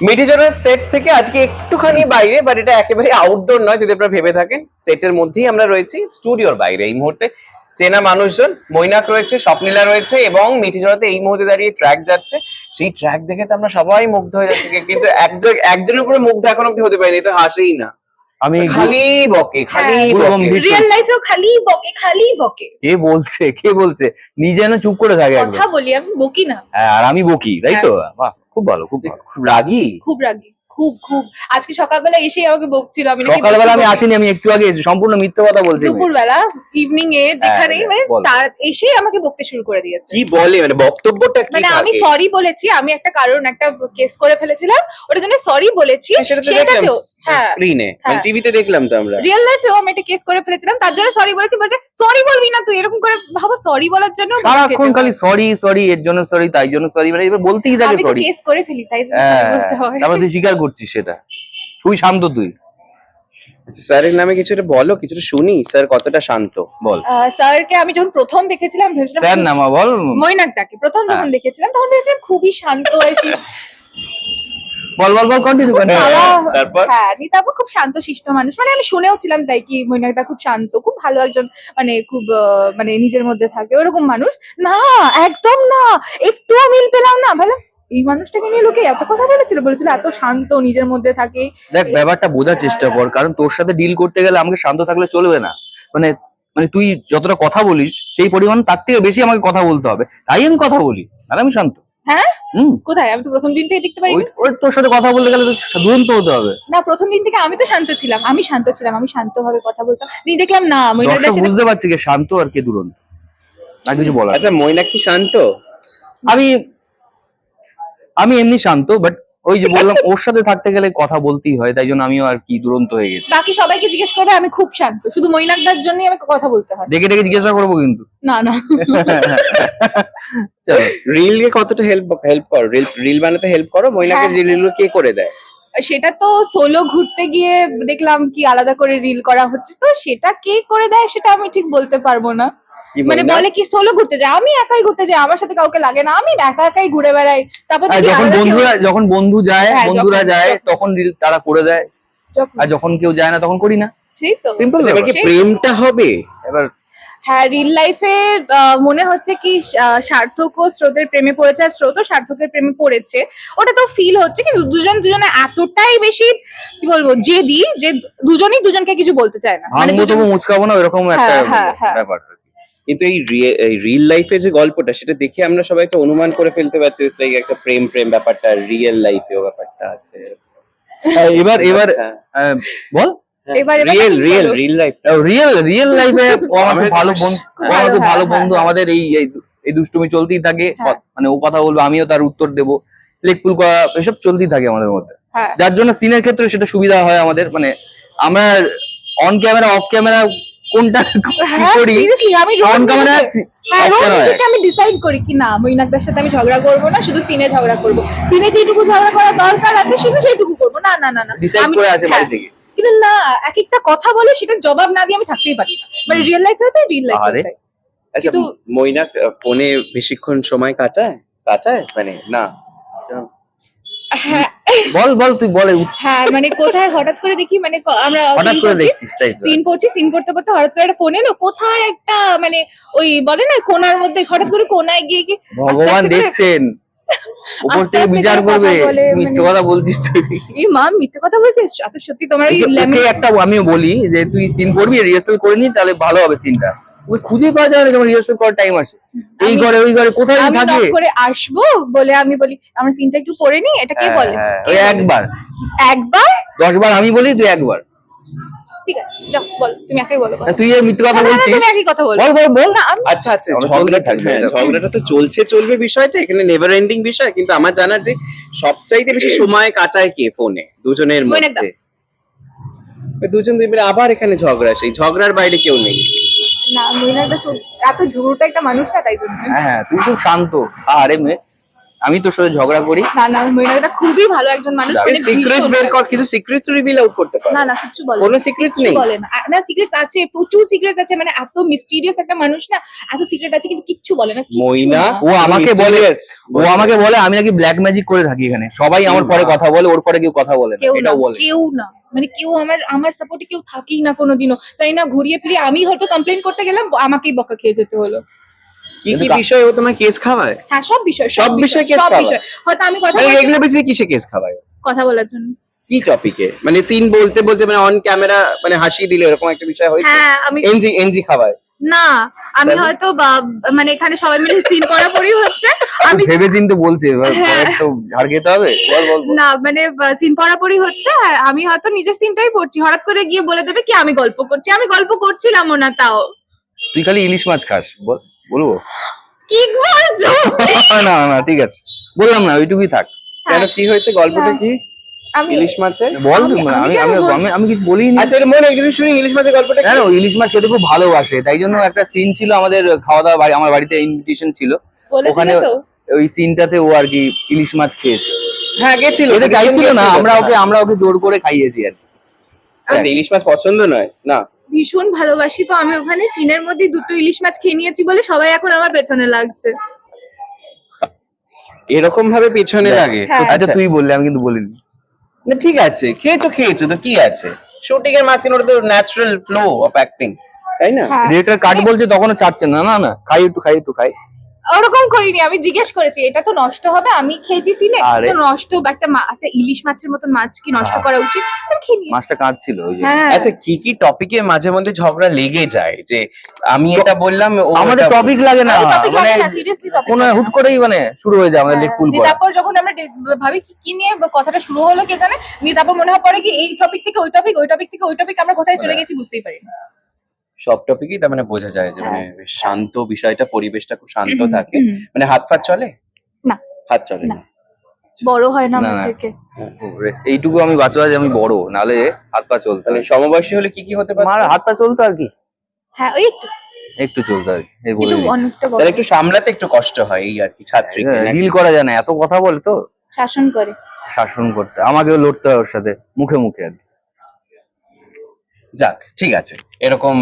মিডিজনের set থেকে আজকে একটুখানি বাইরে বাট এটা একেবারে আউটডোর নয় যদি আপনারা ভেবে থাকেন। সেটের মধ্যেই আমরা রয়েছি স্টুডিওর বাইরে এই মুহূর্তে। চেনা মানুষজন মৈনাক রয়েছে স্বপ্নীলা রয়েছে এবং মিটিজড়াতে এই মুহূর্তে দাঁড়িয়ে ট্র্যাক যাচ্ছে। সেই ট্র্যাক দেখে তো আমরা সবাই মুগ্ধ হয়ে যাচ্ছি কিন্তু একজন একজনের উপরে মুগ্ধ এখন অব্দি হতে পারিনি তো হাসেই না। আমি খালি বকে খালি হ্যাঁ। রিয়েল লাইফেও খালি বকে খালি বকে। কে বলছে কে বলছে? নিজে না চুপ করে থাকে কথা বলি আমি বকি না। হ্যাঁ, আর আমি বকি তাই তো? বাহ। খুব ভালো খুব খুব রাগী? খুব রাগি। খুব খুব। আজকে সকালবেলা এসেই আমাকে বকছিল আমি সকালবেলা আমি আসিনি আমি একটু আগে সম্পূর্ণ মিথ্যে কথা বলছি। দুপুরবেলা ইভিনিং এ যেখানে হ্যাঁ, মানে তার এসেই আমাকে বকতে শুরু করে দিয়েছে। কি বলে মানে বক্তব্যটা কি মানে আমি সরি বলেছি আমি একটা কারণ একটা কেস করে ফেলেছিলাম ওটার জন্য সরি বলেছি হ্যাঁ, সেটা তো দেখলাম হ্যাঁ স্ক্রিনে মানে হ্যাঁ। টিভিতে দেখলাম তো আমরা। রিয়েল লাইফেও আমি একটা কেস করে ফেলেছিলাম তার জন্য সরি বলেছি বলছে সরি বলবি না তুই এরকম করে ভাবো সরি বলার জন্য সারাক্ষণ খালি সরি সরি এর জন্য সরি তাই জন্য সরি মানে এবার বলতেই থাকে সরি কেস করে ফেলি তাই জন্য হ্যাঁ বলতে হয়। তারপর তুই স্বীকার করছিস সেটা? তুই শান্ত তুই। আচ্ছা, স্যারের নামে কিছুটা বলো কিছুটা শুনি। স্যার কতটা শান্ত? বল। স্যারকে আমি যখন প্রথম দেখেছিলাম ভেবেছিলাম স্যার নামা বল। মৈনাক প্রথম যখন হ্যাঁ। দেখেছিলাম তখন ভেবেছিলাম খুবই শান্ত বল বল বল কন্টিনিউ হ্যাঁ, তারপর? হ্যাঁ নিতাবও খুব শান্ত শিষ্ট মানুষ। মানে আমি শুনেও ছিলাম তাই কি মৈনাকদা খুব শান্ত খুব ভালো একজন মানে খুব আহ, মানে নিজের মধ্যে থাকে ওরকম মানুষ। না একদম না একটুও মিল পেলাম না। ভালো এই মানুষটাকে নিয়ে লোকে এত কথা বলেছিল বলেছিল এত শান্ত নিজের মধ্যে থাকে। দেখ ব্যাপারটা বোঝার চেষ্টা কর কারণ তোর সাথে ডিল করতে গেলে আমাকে শান্ত থাকলে চলবে না। মানে মানে তুই যতটা কথা বলিস সেই পরিমাণ তার থেকে বেশি আমাকে কথা বলতে হবে। তাই আমি কথা বলি আর আমি শান্ত। হ্যাঁ? হুম। কোথায়? আমি তো প্রথম দিন থেকে দেখতে পাই ওই তোর সাথে কথা বলতে গেলে তো দুরন্ত হতে হবে। না প্রথম দিন থেকে আমি তো শান্ত ছিলাম আমি শান্ত ছিলাম আমি শান্ত ভাবে কথা বলতাম। দিয়ে দেখলাম না সাথে বুঝতে পারছি কে শান্ত আর কে দুরন্ত। আর কিছু বলার নেই। আচ্ছা মৈনাক কি শান্ত? আমি আমি এমনি শান্ত বাট ওই যে বললাম ওর সাথে থাকতে গেলে কথা বলতেই হয় তাই জন্য আমিও আর কি দুরন্ত হয়ে গেছি। বাকি সবাইকে জিজ্ঞেস করবে আমি খুব শান্ত। শুধু মৈনাকদার জন্যই আমাকে কথা বলতে হয়। ডেকে ডেকে জিজ্ঞাসা করব কিন্তু। না না। চলো। রিল কে কতটা হেল্প হেল্প করো? রিল রিল বানাতে হেল্প করো? মৈনাকের হ্যাঁ। যে রিল কে করে দেয়? সেটা তো সোলো ঘুরতে গিয়ে দেখলাম কি আলাদা করে রিল করা হচ্ছে তো সেটা কে করে দেয় সেটা আমি ঠিক বলতে পারব না। মানে বলে কি সোলো ঘুরতে যায় আমি একাই ঘুরতে যাই আমার সাথে কাউকে লাগে না আমি একা একাই ঘুরে বেড়াই। তারপর যখন বন্ধুরা যখন বন্ধু যায় হ্যাঁ, বন্ধুরা যায় তখন রিল তারা করে দেয়। আর যখন কেউ যায় না তখন করি না। সিম্পল এবার কি প্রেমটা হবে? এবার হ্যাঁ রিল লাইফে মনে হচ্ছে কি সার্থক ও স্রোতের প্রেমে পড়েছে আর স্রোত সার্থকের প্রেমে পড়েছে। ওটা তো ফিল হচ্ছে কিন্তু দুজন দুজনে এতটাই বেশি কি বলব জেদি যে দুজনই দুজনকে কিছু বলতে চায় না। মানে মুচকাবো না এরকম একটা হ্যাঁ, হ্যাঁ, হ্যাঁ। ব্যাপার। কিন্তু এই রিয়েল লাইফের যে গল্পটা সেটা দেখে আমরা সবাই একটা অনুমান করে ফেলতে পারছি লাইক একটা প্রেম প্রেম ব্যাপারটা রিয়েল লাইফেও ব্যাপারটা আছে। হ্যাঁ, এবার এবার হ্যাঁ। আহ, বল। এবার এবার real real real life real real লাইফে আমার ভালো বন্ধু ভালো, হ্যাঁ, হ্যাঁ, আমাদের এই এই- দুষ্টুমি চলতেই থাকে। হ্যাঁ। মানে ও কথা বলবে আমিও তার উত্তর দেবো। লেকপুল করা এসব চলতেই থাকে আমাদের মধ্যে। হ্যাঁ। যার জন্য সিনের ক্ষেত্রে সেটা সুবিধা হয় আমাদের। মানে আমরা অন ক্যামেরা অফ ক্যামেরা কোনটা হ্যাঁ করি? আমি রোজ ক্যামেরা নিজেকে- হ্যাঁ আমি ডিসাইড করি কি না মৈনাকদার সাথে আমি ঝগড়া করব না শুধু সিনে ঝগড়া করব। সিনে যেটুকু ঝগড়া করার দরকার আছে শুধু সেইটুকু করব। না না না না। আমি- করে আসে বাড়ি হ্যাঁ, থেকে কিন্তু না এক একটা কথা বলে সেটার জবাব না দিয়ে আমি থাকতেই পারি না। মানে রিয়েল লাইফে তো রিয়েল। লাইফে আচ্ছা মৈনাক ফোনে বেশিক্ষণ সময় কাটায়? কাটায়? মানে না? হ্যাঁ বল বল তুই বলে হ্যাঁ মানে কোথায় হঠাৎ করে দেখি মানে আমরা হঠাৎ করে দেখছিস তাই সিন করছি সিন করতে করতে হঠাৎ করে একটা ফোন এলো কোথায় একটা মানে ওই বলে না কোনার মধ্যে হঠাৎ করে কোনায় গিয়ে কি ভগবান দেখছেন। উপর থেকে বিচার করবে। মিথ্যে মানে- কথা বলছিস তুই। এই মা মিথ্যে কথা বলছিস? এত সত্যি তোমার একটা আমি বলি যে তুই সিন করবি রিহার্সাল করে নি তাহলে ভালো হবে সিনটা ওই খুঁজে পাওয়া যায় না যখন রিহার্সাল করার টাইম আসে। এই ঘরে ওই ঘরে কোথায় থাকে? নক করে আসব বলে আমি বলি আমার সিনটা একটু পড়ে নি এটা কে হ্যাঁ, বলে? হ্যাঁ, ওই একবার। একবার? দশ বার আমি বলি তুই একবার। ঠিক আছে যাও বল তুমি একাই বলো তুই এই মিথ্যে কথা না, না, বলছিস তুমি একই কথা বলো। বল বল বল। না আচ্ছা আচ্ছা ঝগড়া থাকবে, হ্যাঁ, ঝগড়াটা তো চলছে চলবে বিষয়টা এখানে নেভার এন্ডিং বিষয় কিন্তু আমার জানা যে সবচাইতে বেশি সময় কাটায় কে ফোনে? দুজনের মধ্যে। দুজন দুই মিলে আবার এখানে ঝগড়া সেই ঝগড়ার বাইরে কেউ নেই। না মহিলাটা খুব এত ঝুড়ুটা একটা মানুষ না, তাই জন্য। হ্যাঁ হ্যাঁ খুব শান্ত। আরে মেয়ে আমি তোর সাথে ঝগড়া করি। না না মহিলাটা খুবই ভালো একজন মানুষ। মানে সিক্রেটস বের কর কিছু সিক্রেটস রিভিল আউট করতে পারো। না না কিছু বলে কোনো সিক্রেটস কিছু নেই। বলে না। না সিক্রেটস আছে প্রচুর সিক্রেটস আছে মানে এত মিস্টিরিয়াস একটা মানুষ না এত সিক্রেট আছে কিন্তু কিচ্ছু বলে না মইনা ও আমাকে বলে ও আমাকে বলে আমি নাকি ব্ল্যাক ম্যাজিক করে থাকি এখানে। সবাই আমার পরে কথা বলে ওর পরে কেউ কথা বলে না এটাও বলে। কেউ না মানে কেউ আমার আমার সাপোর্টে কেউ থাকেই না কোনোদিনও। তাই না ঘুরিয়ে ফিরিয়ে আমি হয়তো কমপ্লেন করতে গেলাম আমাকেই বকা খেয়ে যেতে হলো। কি কি বিষয় ও তোমার কেস খাওয়ায়? হ্যাঁ সব বিষয় সব বিষয়ে case সব খাওয়া? বিষয়। হয়তো আমি কথা মানে রেগুলার বেসিসে কিসে কেস খাওয়ায় কথা বলার জন্য। কি টপিকে মানে সিন বলতে বলতে মানে অন ক্যামেরা মানে হাসি দিলে এরকম একটা বিষয় হয়েছে? হ্যাঁ আমি এনজি এনজি খাওয়ায়। না আমি হয়তো বা- মানে এখানে সবাই মিলে সিন করা করি হচ্ছে। আমি ভেবে চিন্তে বলছে এবার হ্যাঁ। তো ঝাড় খেতে হবে। বল বল বল। না মানে সিন পড়াপড়ি হচ্ছে। আমি হয়তো নিজের সিনটাই পড়ছি। হঠাৎ করে গিয়ে বলে দেবে কি আমি গল্প করছি। আমি গল্প করছিলামও না তাও। তুই খালি ইলিশ মাছ খাস বল- বলব? কি বলছো না না ঠিক আছে। বললাম না ওইটুকুই থাক। কেন কি হয়েছে গল্পটা হ্যাঁ। কি আমি ইলিশ মাছের? বল আমি- কেন কিছু বলিনি। আচ্ছা এটা মনে একটু শুনি ইলিশ মাছের গল্পটা কি? জানো ইলিশ মাছ খেতে খুব ভালোবাসে তাই জন্য একটা সিন ছিল আমাদের খাওয়া দাওয়া বাড়ি আমার বাড়িতে ইনভিটেশন ছিল। ওখানে তো। ওই সিনটাতে ও আর কি ইলিশ মাছ খেয়েছে। হ্যাঁ গেছিল। এটা চাইছিল না আমরা ওকে আমরা ওকে জোর করে খাইয়েছি আর কি। আচ্ছা ইলিশ মাছ পছন্দ নয়? না। ভীষণ ভালোবাসি। তো আমি ওখানে সিনের মধ্যে দুটো ইলিশ মাছ খেয়ে নিয়েছি বলে সবাই এখন আমার পেছনে লাগছে। এরকম ভাবে পেছনে লাগে? হ্যাঁ। আচ্ছা তুই বললি আমি কিন্তু বলিনি। না ঠিক আছে খেয়েছো খেয়েছো তো কি আছে? শুটিং এর মাঝখানে ওটা তো ন্যাচারাল ফ্লো অফ অ্যাক্টিং তাই না? রেটার ডিরেক্টর কাট বলছে তখনও চাচ্ছে না না না খাই একটু খাই একটু খাই। ওরকম করিনি আমি জিজ্ঞেস করেছি এটা তো নষ্ট হবে আমি খেয়েছি সিনে আরে। তো নষ্ট একটা একটা ইলিশ মাছের মতন মাছ কি নষ্ট হ্যাঁ। করা উচিত? আমি খেয়ে নিয়েছি। মাছটা কাঁদছিল ওই যে। হ্যাঁ। আচ্ছা কি কি টপিকে মাঝে মধ্যে ঝগড়া লেগে যায়? যে আমি এটা বললাম ও আমাদের টপিক লাগে না। মানে কোনো হুট করেই মানে শুরু হয়ে যায় আমাদের হ্যাঁ, করা তারপর যখন আমরা ভাবি কি- কি নিয়ে কথাটা শুরু হলো কে জানে? নিয়ে তারপর মনে হয় পড়ে কি এই টপিক থেকে ওই টপিক ওই টপিক থেকে ওই টপিক আমরা কোথায় চলে গেছি বুঝতেই পারি না সব টপিকই তার মানে বোঝা যায় যে মানে বেশ শান্ত বিষয়টা পরিবেশটা খুব শান্ত থাকে। মানে হাত ফাত চলে? না। হাত চলে না। না। বড় হয় না না। থেকে। এইটুকু আমি বাঁচা যে আমি বড় নালে হাত পা চলতো। তাহলে সমবয়সী হলে কি কি হতে পারে আমার হাত পা চলতো আর কি? হ্যাঁ ওই একটু। একটু চলতো আর কি এই বলে একটু দিচ্ছি। অনেকটা বড়। তাহলে একটু সামলাতে একটু কষ্ট হয় এই আর কি ছাত্রী রিল করা যায় না এত কথা বলে তো? শাসন করে। শাসন করতে আমাকেও লড়তে হয় ওর সাথে মুখে মুখে আর কি। যাক, ঠিক আছে। এরকম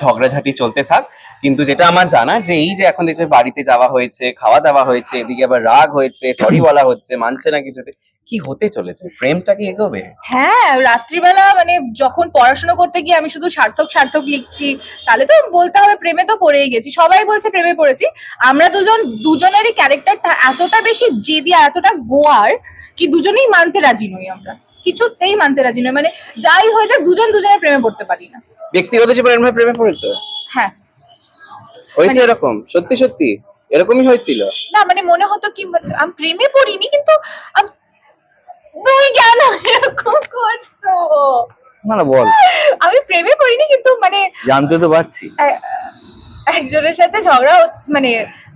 ঝগড়াঝাটি চলতে থাক। কিন্তু যেটা আমার জানা, যে এই যে এখন দেখছে বাড়িতে যাওয়া হয়েছে, খাওয়া দাওয়া হয়েছে, এদিকে আবার রাগ হয়েছে সরি বলা হচ্ছে, মানছে না কিছুতে, কি হতে চলেছে? প্রেমটা কি এগোবে? হ্যাঁ রাত্রিবেলা মানে যখন পড়াশোনা করতে গিয়ে আমি শুধু সার্থক সার্থক লিখছি, তাহলে তো বলতে হবে প্রেমে তো পড়েই গেছি। সবাই বলছে প্রেমে পড়েছি। আমরা দুজন, দুজনেরই ক্যারেক্টারটা এতটা বেশি জেদি আর এতটা গোয়ার, কি দুজনেই মানতে রাজি নই আমরা। কিছুতেই মানতে রাজি নই মানে যাই হয়ে যাক দুজন দুজনের প্রেমে পড়তে পারি না। ব্যক্তিগত জীবনে এরকম প্রেমে পড়েছো? হ্যাঁ। হয়েছে মানে- এরকম? সত্যি সত্যি? এরকমই হয়েছিল? না মানে মনে হতো কি মানে আমি প্রেমে পড়িনি কিন্তু আম- তুই কেন এরকম করছ না না বল। আমি প্রেমে পড়িনি কিন্তু মানে জানতে তো পারছি। একজনের সাথে ঝগড়া মানে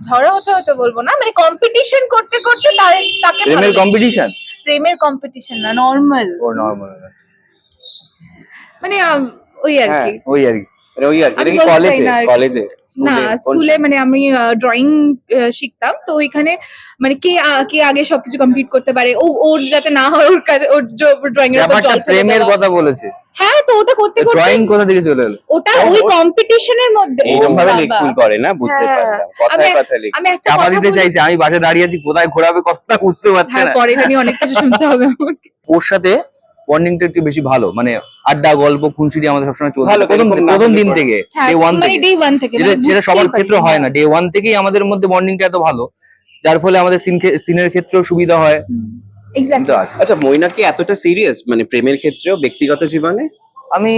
ঝগড়া হতে হতে বলব না মানে কম্পিটিশন করতে করতে তার তাকে প্রেমের কম্পিটিশন প্রেমের কম্পিটিশন না নর্মাল ও নর্মাল মানে ওই আর হ্যাঁ, কি ওই আর কি। ওই আর কি কলেজে না কলেজে না স্কুলে মানে আমি ড্রয়িং শিখতাম। তো ওইখানে মানে কে কে আগে সবকিছু কমপ্লিট করতে পারে? ও ওর যাতে না হয় ওর কাছে ওর ড্রয়িং এর উপর জল প্রেমের কথা বলেছে। হ্যাঁ তো ওটা করতে করতে ড্রয়িং কোথা থেকে চলে এলো? ওটা ওই কম্পিটিশনের মধ্যে। ও এইরকম ভাবে বাবা। করে না? বুঝতে হ্যাঁ, পারলাম। কথায় আমি- কথায় আমি একটা চাপা দিতে চাইছে আমি বাসে দাঁড়িয়ে আছি কোথায় ঘোরাবে কথাটা বুঝতে পারছে হ্যাঁ না। পরে অনেক কিছু শুনতে হবে আমাকে। ওর সাথে বন্ডিংটা একটু বেশি ভালো। মানে আড্ডা গল্প খুনসুটি আমাদের সবসময় চলছে প্রথম না প্রথম দিন থেকে হ্যাঁ ডে ওয়ান মানে থেকে। ওয়ান থেকে যেটা মানে সবার ক্ষেত্রে হয় না। ডে ওয়ান থেকেই আমাদের মধ্যে বন্ডিংটা এত ভালো যার ফলে আমাদের সিন সিনের ক্ষেত্রেও সুবিধা হয়। আচ্ছা মইনা কি এতটা সিরিয়াস মানে প্রেমের ক্ষেত্রেও ব্যক্তিগত জীবনে? আমি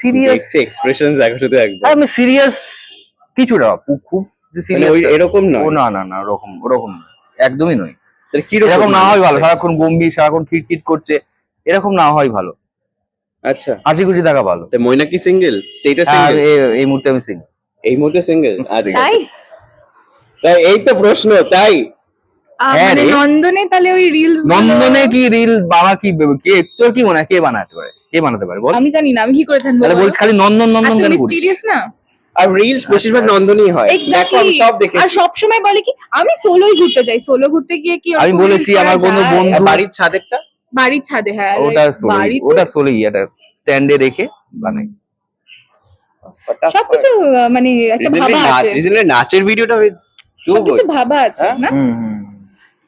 সিরিয়াস দেখছি এক্সপ্রেশন দেখো শুধু একবার। আমি সিরিয়াস কিছুটা খুব খুব যে মানে ওই এরকম নয়? না না না ওরকম ওরকম একদমই নয়। তাহলে কি এরকম না হয় ভালো। সারাক্ষণ গম্ভীর সারাক্ষণ খিটখিট করছে। এরকম না হয় ভালো। আচ্ছা। হাসি খুশি থাকা ভালো। তো মইনা কি সিঙ্গেল স্টেটাস সিঙ্গেল এই মুহূর্তে আমি সিং এই মুহূর্তে সিঙ্গেল আচ্ছা। তাই? তাই এই তো প্রশ্ন তাই? হ্যাঁ মানে নন্দনে তাহলে ওই রিলস নন্দনে কি রিল বাবা কি কে তোর কি মনে হয়? কে বানাতে পারে? কে বানাতে পারে? বল। আমি জানি না আমি কি করে জানব তাহলে বলো? বলছি খালি নন্দন নন্দন কেন মিস্টিরিয়াস না? আর রিলস বেশিরভাগ নন্দনই হয়। দেখো এক্স্যাক্টলি আমি সব আর দেখেছি। সব সময় বলে কি আমি সোলোই ঘুরতে যাই। সোলো ঘুরতে গিয়ে কি আমি বলেছি আমার কোনো বন্ধু- আর বাড়ির ছাদেরটা? বাড়ির ছাদে হ্যাঁ ওটা বাড়ি ওটা সোলোই এটা স্ট্যান্ডে রেখে বানাই। সবকিছু মানে একটা ভাবা আছে। recently নাচের ভিডিওটা হয়েছে সবকিছু ভাবা আছে হ্যাঁ? না?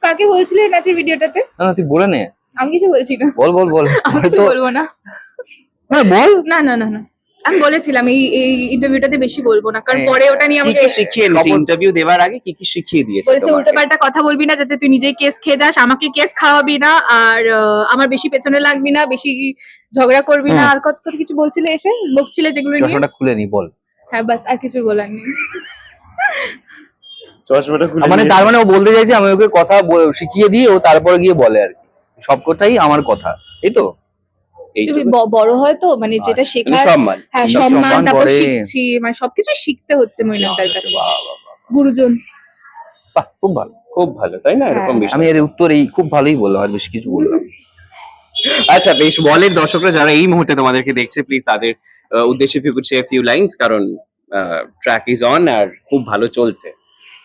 কাকে বলছিলে নাচের ভিডিওটাতে না না, তুই বলে নে। আমি কিছু বলছি না। বল বল বল। আমি তো বলব না। না বল। না না না না। আমি বলেছিলাম এই এই ইন্টারভিউটাতে বেশি বলব না কারণ হ্যাঁ। পরে ওটা নিয়ে আমাকে শিখিয়ে নিয়েছে ইন্টারভিউ দেওয়ার আগে কি কি শিখিয়ে দিয়েছে বলেছে তোমাকে? উল্টো পাল্টা কথা বলবি না যাতে তুই নিজেই কেস খেয়ে যাস আমাকে কেস খাওয়াবি না আর আহ, আমার বেশি পেছনে লাগবি না বেশি ঝগড়া করবি না আর কত কত কিছু বলছিলে এসে? বকছিলে যেগুলো নিয়ে? চশমাটা খুলে নি বল। হ্যাঁ বাস আর কিছু বলার নেই। চশমাটা খুলে মানে তার মানে ও বলতে চাইছে আমি ওকে কথা বল- শিখিয়ে দিয়ে ও তারপরে গিয়ে বলে আর কি। সব কথাই আমার কথা এই তো? বড় হয় তো মানে যেটা আচ্ছা, মানে শেখার সম্মান হ্যাঁ সম্মান তারপর শিখছি মানে সবকিছু শিখতে হচ্ছে মৈনাকদার কাছে। গুরুজন। বাহ, খুব ভালো খুব ভালো তাই না? এরকম হ্যাঁ। বিষয় আমি এর উত্তর এই খুব ভালোই বললাম আর বেশি কিছু বললাম। আচ্ছা বেশ বলের দর্শকরা যারা এই মুহূর্তে তোমাদেরকে দেখছে প্লিজ তাদের উদ্দেশ্যে few could share few lines কারণ ট্র্যাক ইজ অন আর খুব ভালো চলছে।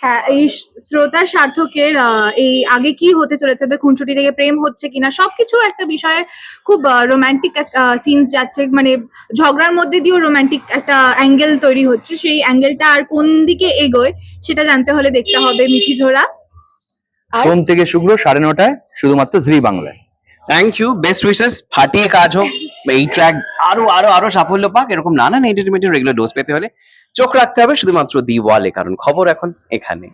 হ্যাঁ এই শ্রোতার সার্থকের আহ, এই আগে কি হতে চলেছে তো খুনসুটি থেকে প্রেম হচ্ছে কিনা সবকিছু একটা বিষয়ে খুব রোমান্টিক সিনস যাচ্ছে মানে ঝগড়ার মধ্যে দিয়েও রোমান্টিক একটা অ্যাঙ্গেল তৈরি হচ্ছে সেই অ্যাঙ্গেলটা আর কোন দিকে এগোয় সেটা জানতে হলে দেখতে হবে মিঠি ঝোড়া সোম থেকে শুক্র সাড়ে নটায় শুধুমাত্র জি বাংলায়। থ্যাংক ইউ বেস্ট উইশেস ফাটিয়ে কাজ হোক এই ট্র্যাক আরও আরও আরও সাফল্য পাক এরকম নানান এন্টারটেনমেন্টের রেগুলার ডোজ পেতে হলে। চোখ রাখতে হবে শুধুমাত্র দি ওয়ালে কারণ খবর এখন এখানে।